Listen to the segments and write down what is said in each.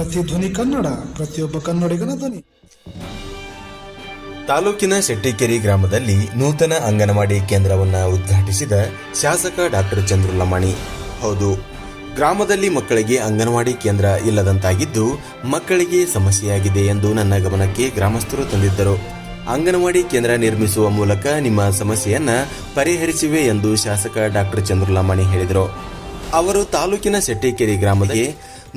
ಧ್ವನಿ ಕನ್ನಡ, ಪ್ರತಿಯೊಬ್ಬ ಕನ್ನಡಿಗನ ಧ್ವನಿ. ತಾಲೂಕಿನ ಶೆಟ್ಟಿಕೆರಿ ಗ್ರಾಮದಲ್ಲಿ ನೂತನ ಅಂಗನವಾಡಿ ಕೇಂದ್ರವನ್ನು ಉದ್ಘಾಟಿಸಿದ ಶಾಸಕ ಡಾಕ್ಟರ್ ಚಂದ್ರು ಲಮಾಣಿ ಹೌದು, ಗ್ರಾಮದಲ್ಲಿ ಮಕ್ಕಳಿಗೆ ಅಂಗನವಾಡಿ ಕೇಂದ್ರ ಇಲ್ಲದಂತಾಗಿದ್ದು ಮಕ್ಕಳಿಗೆ ಸಮಸ್ಯೆಯಾಗಿದೆ ಎಂದು ನನ್ನ ಗಮನಕ್ಕೆ ಗ್ರಾಮಸ್ಥರು ತಂದಿದ್ದರು. ಅಂಗನವಾಡಿ ಕೇಂದ್ರ ನಿರ್ಮಿಸುವ ಮೂಲಕ ನಿಮ್ಮ ಸಮಸ್ಯೆಯನ್ನ ಪರಿಹರಿಸಿವೆ ಎಂದು ಶಾಸಕ ಡಾಕ್ಟರ್ ಚಂದ್ರು ಲಮಾಣಿ ಹೇಳಿದರು. ಅವರು ತಾಲೂಕಿನ ಶೆಟ್ಟಿಕೆರೆ ಗ್ರಾಮದಲ್ಲಿ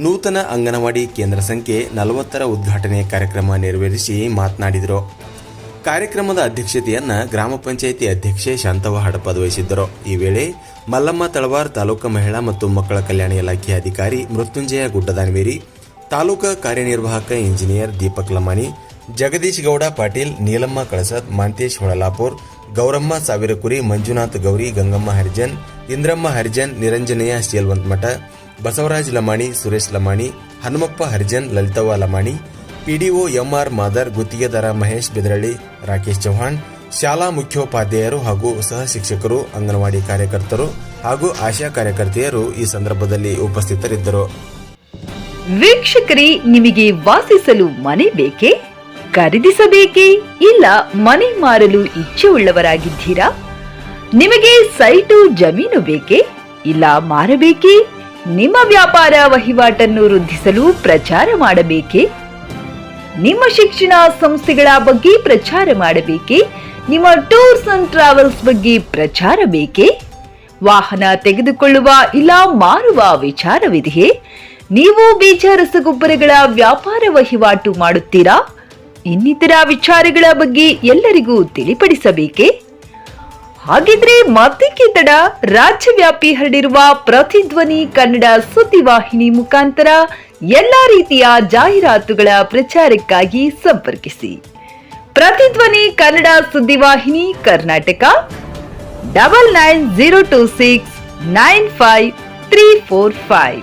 ನೂತನ ಅಂಗನವಾಡಿ ಕೇಂದ್ರ ಸಂಖ್ಯೆ ನಲವತ್ತರ ಉದ್ಘಾಟನೆ ಕಾರ್ಯಕ್ರಮ ನೆರವೇರಿಸಿ ಮಾತನಾಡಿದರು. ಕಾರ್ಯಕ್ರಮದ ಅಧ್ಯಕ್ಷತೆಯನ್ನ ಗ್ರಾಮ ಪಂಚಾಯಿತಿ ಅಧ್ಯಕ್ಷೆ ಶಾಂತವ್ವ ಹಡಪದ್ ವಹಿಸಿದ್ದರು. ಈ ವೇಳೆ ಮಲ್ಲಮ್ಮ ತಳವಾರ್ ತಾಲೂಕು ಮಹಿಳಾ ಮತ್ತು ಮಕ್ಕಳ ಕಲ್ಯಾಣ ಇಲಾಖೆ ಅಧಿಕಾರಿ ಮೃತ್ಯುಂಜಯ ಗುಡ್ಡದಾನವೇರಿ, ತಾಲೂಕು ಕಾರ್ಯನಿರ್ವಾಹಕ engineer Deepak Lamani Jagadish Gowda, Patil, Neelamma, Kalasat, Mantesh, Holalapur, Gowramma, Savirakuri, Manjunath, Gowri, Gangamma, Harijan, Indramma, Harijan, Niranjaneya Shelvantamath Basavaraj Lamani, Suresh Lamani, Hanumappa Harijan, Lalitavva Lamani, PDO M R Madar, ಗುತ್ತಿಗೆದಾರ ಮಹೇಶ್ ಬೆದರಳ್ಳಿ, ರಾಕೇಶ್ ಚೌಹಾಣ್, ಶಾಲಾ ಮುಖ್ಯೋಪಾಧ್ಯಾಯರು ಹಾಗೂ ಸಹ ಶಿಕ್ಷಕರು, ಅಂಗನವಾಡಿ ಕಾರ್ಯಕರ್ತರು ಹಾಗೂ ಆಶಾ ಕಾರ್ಯಕರ್ತೆಯರು ಈ ಸಂದರ್ಭದಲ್ಲಿ ಉಪಸ್ಥಿತರಿದ್ದರು. ವೀಕ್ಷಕರೇ, ನಿಮಗೆ ವಾಸಿಸಲು ಮನೆ ಬೇಕೇ? ಖರೀದಿಸಬೇಕೇ? ಇಲ್ಲ, ಮನೆ ಮಾರಲು ಇಚ್ಛೆ ಉಳ್ಳವರಾಗಿದ್ದೀರಾ ನಿಮಗೆ ಸೈಟು, ಜಮೀನು ಬೇಕೇ? ಇಲ್ಲ, ಮಾರಬೇಕೇ? ನಿಮ್ಮ ವ್ಯಾಪಾರ ವಹಿವಾಟನ್ನು ವೃದ್ಧಿಸಲು ಪ್ರಚಾರ ಮಾಡಬೇಕೇ? ನಿಮ್ಮ ಶಿಕ್ಷಣ ಸಂಸ್ಥೆಗಳ ಬಗ್ಗೆ ಪ್ರಚಾರ ಮಾಡಬೇಕೇ? ನಿಮ್ಮ ಟೂರ್ಸ್ ಅಂಡ್ ಟ್ರಾವೆಲ್ಸ್ ಬಗ್ಗೆ ಪ್ರಚಾರ ಬೇಕೇ? ವಾಹನ ತೆಗೆದುಕೊಳ್ಳುವ ಇಲ್ಲ, ಮಾರುವ ವಿಚಾರವಿದೆಯೇ? ನೀವು ಬೀಜ ರಸಗೊಬ್ಬರಗಳ ವ್ಯಾಪಾರ ವಹಿವಾಟು ಮಾಡುತ್ತೀರಾ? ಇನ್ನಿತರ ವಿಚಾರಗಳ ಬಗ್ಗೆ ಎಲ್ಲರಿಗೂ ತಿಳಿಪಡಿಸಬೇಕೇ? ಹಾಗಿದ್ರೆ ಮತ್ತೇಕೆ ತಡ? ರಾಜ್ಯವ್ಯಾಪಿ ಹರಡಿರುವ ಪ್ರತಿಧ್ವನಿ ಕನ್ನಡ ಸುದ್ದಿವಾಹಿನಿ ಮುಖಾಂತರ ಎಲ್ಲ ರೀತಿಯ ಜಾಹೀರಾತುಗಳ ಪ್ರಚಾರಕ್ಕಾಗಿ ಸಂಪರ್ಕಿಸಿ. ಪ್ರತಿಧ್ವನಿ Kannada ಸುದ್ದಿವಾಹಿನಿ Karnataka double nine zero two six nine five three four five.